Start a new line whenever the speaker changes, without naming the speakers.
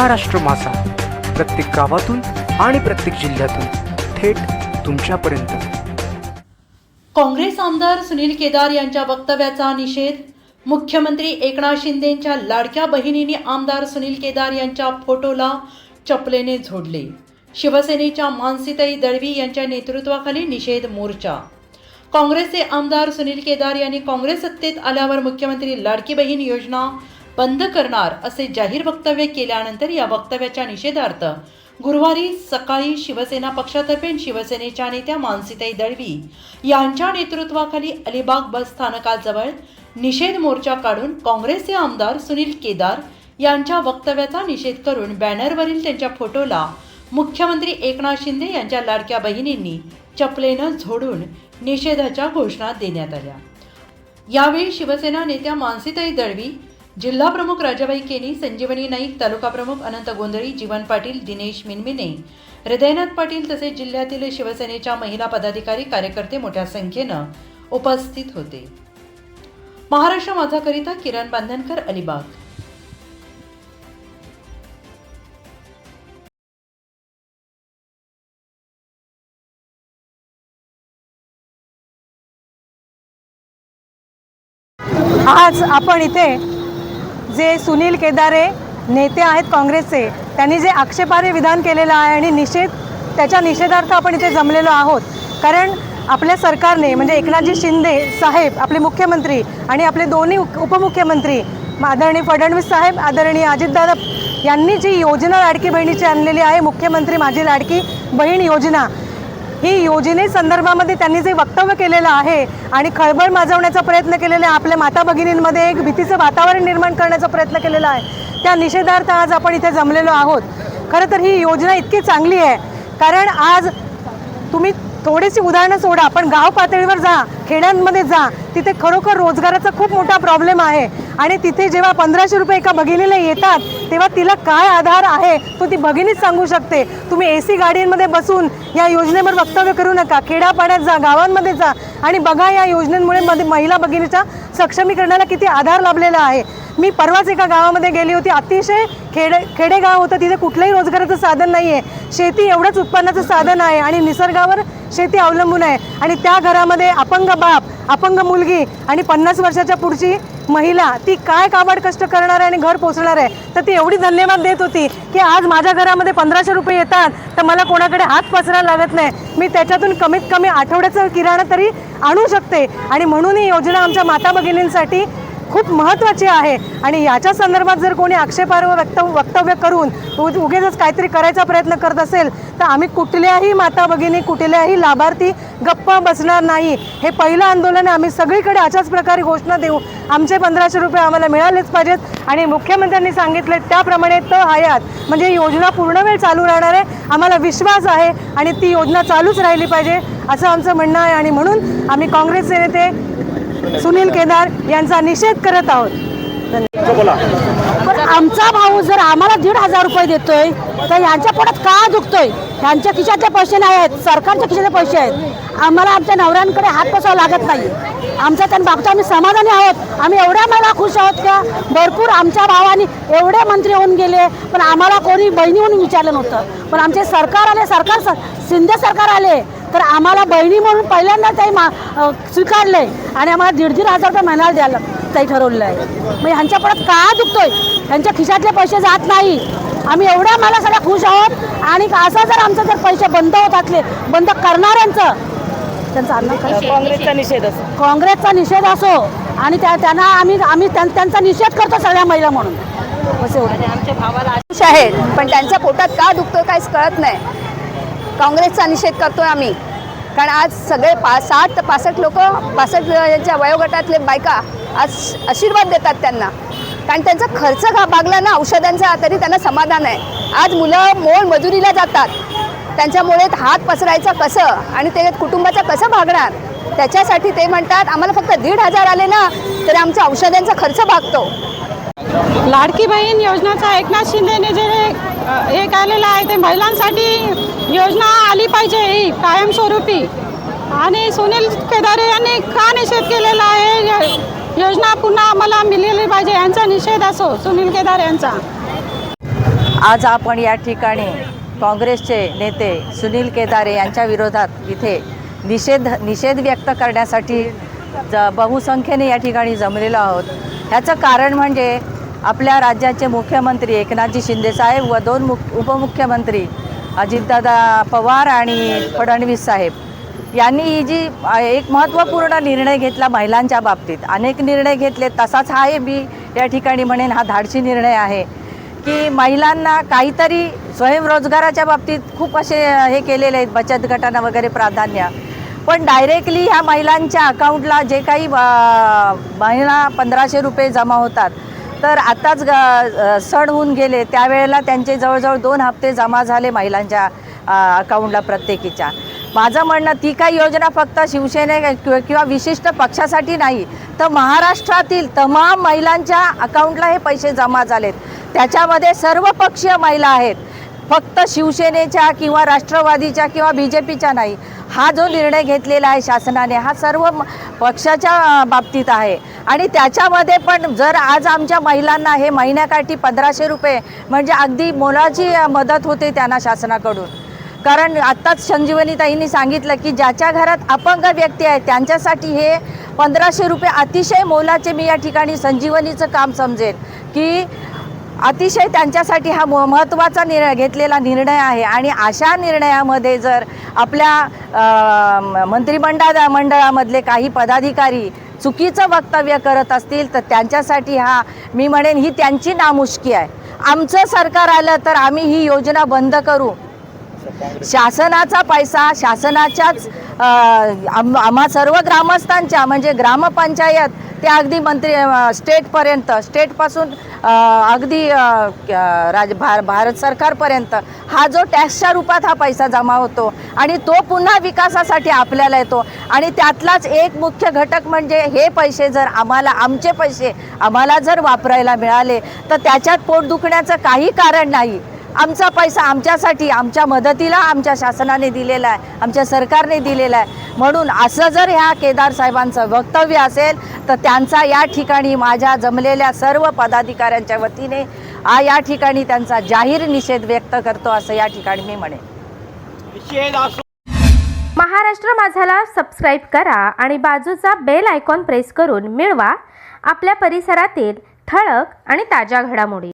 महाराष्ट्र मासा. प्रत्येक गावातून आणि प्रत्येक जिल्ह्यातून थेट तुमच्यापर्यंत.
काँग्रेस आमदार सुनील केदार यांच्या वक्तव्याचा निषेध. मुख्यमंत्री एकनाथ शिंदेंच्या लाडक्या बहिणीने आमदार सुनील केदार यांच्या फोटोला चपलेने झोडले. शिवसेनेच्या मानसीताई दळवी यांच्या नेतृत्वाखाली निषेध मोर्चा. काँग्रेसचे आमदार सुनील केदार यांनी काँग्रेस सत्तेत आल्यावर मुख्यमंत्री लाडकी बहीण योजना बंद करणार असे जाहीर वक्तव्य केल्यानंतर या वक्तव्याच्या निषेधार्थ गुरुवारी सकाळी शिवसेना पक्षातर्फे शिवसेनेच्या नेत्या मानसीताई दळवी यांच्या नेतृत्वाखाली अलिबाग बस स्थानकाजवळ निषेध मोर्चा काढून काँग्रेसचे आमदार सुनील केदार यांच्या वक्तव्याचा निषेध करून बॅनरवरील त्यांच्या फोटोला मुख्यमंत्री एकनाथ शिंदे यांच्या लाडक्या बहिणींनी चपलेनं झोडून निषेधाच्या घोषणा देण्यात आल्या. यावेळी शिवसेना नेत्या मानसीताई दळवी जिल्हा प्रमुख राजाबाई केनी संजीवनी नाईक तालुका प्रमुख अनंत गोंधळी जीवन पाटील दिनेश मिनमिने. हृदयनाथ पाटील तसेच जिल्ह्यातील शिवसेनेच्या महिला पदाधिकारी कार्यकर्ते मोठ्या संख्येनं उपस्थित होते. महाराष्ट्र माझाकरिता किरण बांधनकर अलिबाग.
आज आपण इथे जे सुनील केदारे नेते आहेत काँग्रेसचे त्यांनी जे आक्षेपार्ह विधान केलेलं आहे आणि निषेध त्याच्या निषेधार्थ आपण इथे जमलेलो आहोत. कारण आपल्या सरकारने म्हणजे एकनाथजी शिंदे साहेब आपले मुख्यमंत्री आणि आपले दोन्ही उपमुख्यमंत्री आदरणीय फडणवीस साहेब आदरणीय अजितदादा यांनी जी योजना लाडकी बहिणीची आणलेली आहे मुख्यमंत्री माझी लाडकी बहीण योजना ही योजनेसंदर्भामध्ये त्यांनी जे वक्तव्य केलेलं आहे आणि खळबळ माजवण्याचा प्रयत्न केलेला आहे आपल्या माता भगिनींमध्ये एक भीतीचं वातावरण निर्माण करण्याचा प्रयत्न केलेला आहे त्या निषेधार्थ आज आपण इथे जमलेलो आहोत. खरं तर ही योजना इतकी चांगली आहे कारण आज तुम्ही थोडीशी उदाहरणं सोडा. पण गाव पातळीवर जा खेड्यांमध्ये जा. तिथे खरोखर रोजगाराचा खूप मोठा प्रॉब्लेम आहे. आणि तिथे जेव्हा पंधराशे रुपये एका भगिनीला येतात तेव्हा तिला काय आधार आहे तो ती भगिनीच सांगू शकते. तुम्ही ए सी गाडींमध्ये बसून या योजनेवर वक्तव्य करू नका. खेड्यापाड्यात जा गावांमध्ये जा. आणि बघा या योजनेमुळे मध्ये महिला भगिनीच्या सक्षमीकरणाला किती आधार लाभलेला आहे. मी परवाच एका गावामध्ये गेली होती. अतिशय खेडे खेडेगाव होतं. तिथे कुठलंही रोजगाराचं साधन नाही आहे शेती एवढंच उत्पन्नाचं साधन आहे. आणि निसर्गावर शेती अवलंबून आहे. आणि त्या घरामध्ये अपंग बाप अपंग मुलगी आणि पन्नास वर्षाच्या पुढची महिला ती काय काबाड कष्ट करणार आहे आणि घर पोचणार आहे? तर ती एवढी धन्यवाद देत होती की आज माझ्या घरामध्ये पंधराशे रुपये येतात तर मला कोणाकडे हात पसरायला लागत नाही. मी त्याच्यातून कमीत कमी आठवड्याचं किराणा तरी आणू शकते. आणि म्हणून ही योजना आमच्या माता भगिनींसाठी खूप महत्त्वाची आहे. आणि याच्या संदर्भात जर कोणी आक्षेपार्ह वक्तव्य वक्तव्य करून उगेच काहीतरी करायचा प्रयत्न करत असेल तर आम्ही कुठल्याही माता भगिनी कुठल्याही लाभार्थी गप्पा बसणार नाही. हे पहिलं आंदोलन आहे. आम्ही सगळीकडे अशाच प्रकारे घोषणा देऊ. आमचे पंधराशे रुपये आम्हाला मिळालेच पाहिजेत. आणि मुख्यमंत्र्यांनी सांगितले त्याप्रमाणे त हयात. म्हणजे योजना पूर्ण वेळ चालू राहणार आहे. आम्हाला विश्वास आहे. आणि ती योजना चालूच राहिली पाहिजे असं आमचं म्हणणं आहे. आणि म्हणून आम्ही काँग्रेसचे नेते सुनील केदार यांचा निषेध करत आहोत.
पण आमचा भाऊ जर आम्हाला दीड हजार रुपये देतोय तर यांच्या पोटात का दुखतोय? यांच्या खिशातले पैसे नाही आहेत सरकारच्या खिशातले पैसे आहेत. आम्हाला आमच्या नवऱ्यांकडे हात पसावा लागत नाही. आमचा त्या बाबतीत आम्ही समाधानी आहोत. आम्ही एवढ्या मला खुश आहोत का? भरपूर आमच्या भावानी एवढे मंत्री होऊन गेले पण आम्हाला कोणी बहिणी म्हणून विचारलं नव्हतं. पण आमचे सरकार आले सरकार शिंदे सरकार आले. तर आम्हाला बहिणी म्हणून पहिल्यांदा ते मा स्वीकारले आणि आम्हाला दीड दीड हजार रुपये महिन्याला द्यायला काही ठरवलेलं आहे. मग ह्यांच्या परत का दुखतोय? ह्यांच्या खिशातले पैसे जात नाही. आम्ही एवढ्या मला सगळ्या खुश आहोत. आणि असं जर आमचं जर पैसे बंद होत असले बंद करणाऱ्यांचं त्यांचा?
काँग्रेसचा निषेध असो.
काँग्रेसचा निषेध असो. आणि त्या त्यांना आम्ही आम्ही त्यां- त्यांचा निषेध करतो सगळ्या महिला म्हणून. बस एवढं.
खुश आहेत पण त्यांच्या पोटात का दुखतोय काहीच कळत नाही. काँग्रेसचा निषेध करतोय आम्ही. कारण आज सगळे पा साठ ते पासष्ट लोक पासष्ट यांच्या वयोगटातले बायका आज आशीर्वाद देतात त्यांना. कारण त्यांचा खर्च का भागला ना औषधांचा तरी त्यांना समाधान आहे. आज मुलं मोल मजुरीला जातात. त्यांच्यामुळे हात पसरायचं कसं आणि ते कुटुंबाचं कसं भागणार? त्याच्यासाठी ते म्हणतात आम्हाला फक्त दीड हजार आले ना तरी आमच्या औषधांचा खर्च भागतो.
लाडकी बहीण योजनाचा एकनाथ शिंदेने जे हे केलेलं आहे ते महिलांसाठी योजना आली पाहिजे ही कायमस्वरूपी. आणि सुनील केदारे यांनी का निषेध केलेला आहे? य- योजना पुन्हा आम्हाला मिळाली पाहिजे यांचा निषेध असो सुनील केदार यांचा.
आज आपण या ठिकाणी काँग्रेसचे नेते सुनील केदारे यांच्या विरोधात इथे निषेध निषेध व्यक्त करण्यासाठी ज बहुसंख्येने या ठिकाणी जमलेलो आहोत. ह्याचं कारण म्हणजे आपल्या राज्याचे मुख्यमंत्री एकनाथजी शिंदेसाहेब व दोन मुख उपमुख्यमंत्री अजितदादा पवार आणि फडणवीस साहेब यांनी ही जी एक महत्त्वपूर्ण निर्णय घेतला महिलांच्या बाबतीत. अनेक निर्णय घेतले तसाच हा आहे मी या ठिकाणी म्हणेन हा धाडशी निर्णय आहे की महिलांना काहीतरी स्वयंरोजगाराच्या बाबतीत खूप असे हे केलेले आहेत बचत गटांना वगैरे प्राधान्य. पण डायरेक्टली ह्या महिलांच्या अकाउंटला जे काही महिला महिना पंधराशे रुपये जमा होतात तर आत्ताच ग सण होऊन गेले. त्यावेळेला त्यांचे जवळजवळ दोन हप्ते जमा झाले महिलांच्या अकाउंटला प्रत्येकीच्या. माझं म्हणणं ती काही योजना फक्त शिवसेने किंवा किंवा विशिष्ट पक्षासाठी नाही तर महाराष्ट्रातील तमाम महिलांच्या अकाउंटला हे पैसे जमा झालेत. त्याच्यामध्ये सर्व पक्षीय महिला आहेत. फक्त शिवसेनेच्या किंवा राष्ट्रवादीच्या किंवा बी जे पीच्या नाही हा जो निर्णय घेतलेला आहे शासनाने हा सर्व पक्षाच्या बाबतीत आहे. आणि त्याच्यामध्ये पण जर आज आमच्या महिलांना हे महिन्याकाठी पंधराशे रुपये म्हणजे अगदी मोलाची मदत होते त्यांना शासनाकडून. कारण आत्ताच संजीवनीताईंनी सांगितलं की ज्याच्या घरात अपंग व्यक्ती आहेत त्यांच्यासाठी हे पंधराशे रुपये अतिशय मोलाचे मी या ठिकाणी संजीवनीचं काम समजेल की अतिशय त्यांच्यासाठी हा म महत्त्वाचा निर्णय घेतलेला निर्णय आहे. आणि अशा निर्णयामध्ये जर आपल्या मंत्रिमंडळ मंडळामधले काही पदाधिकारी चुकीचं वक्तव्य करत असतील तर त्यांच्यासाठी हा मी म्हणेन ही त्यांची नामुष्की आहे. आमचं सरकार आलं तर आम्ही ही योजना बंद करू. शासनाचा पैसा शासनाच्याच आम आम्हा सर्व ग्रामस्थांच्या म्हणजे ग्रामपंचायत ते अगदी मंत्री स्टेटपर्यंत स्टेटपासून अगदी राज भार भारत सरकारपर्यंत हा जो टॅक्सच्या रूपात हा पैसा जमा होतो आणि तो पुन्हा विकासासाठी आपल्याला येतो आणि त्यातलाच एक मुख्य घटक म्हणजे हे पैसे जर आम्हाला आमचे पैसे आम्हाला जर वापरायला मिळाले तर त्याच्यात पोट दुखण्याचं काही कारण नाही. आमचा पैसा आमच्यासाठी आमच्या मदतीला आमच्या शासनाने दिलेला आहे आमच्या सरकारने दिलेला आहे. म्हणून असं जर ह्या केदार साहेबांचं वक्तव्य असेल तर त्यांचा या ठिकाणी माझ्या जमलेल्या सर्व पदाधिकाऱ्यांच्या वतीने आ या ठिकाणी त्यांचा जाहीर निषेध व्यक्त करतो असं या ठिकाणी मी म्हणेन.
महाराष्ट्र माझाला सबस्क्राईब करा आणि बाजूचा बेल आयकॉन प्रेस करून मिळवा. आपल्या परिसरातील ठळक आणि ताज्या घडामोडी.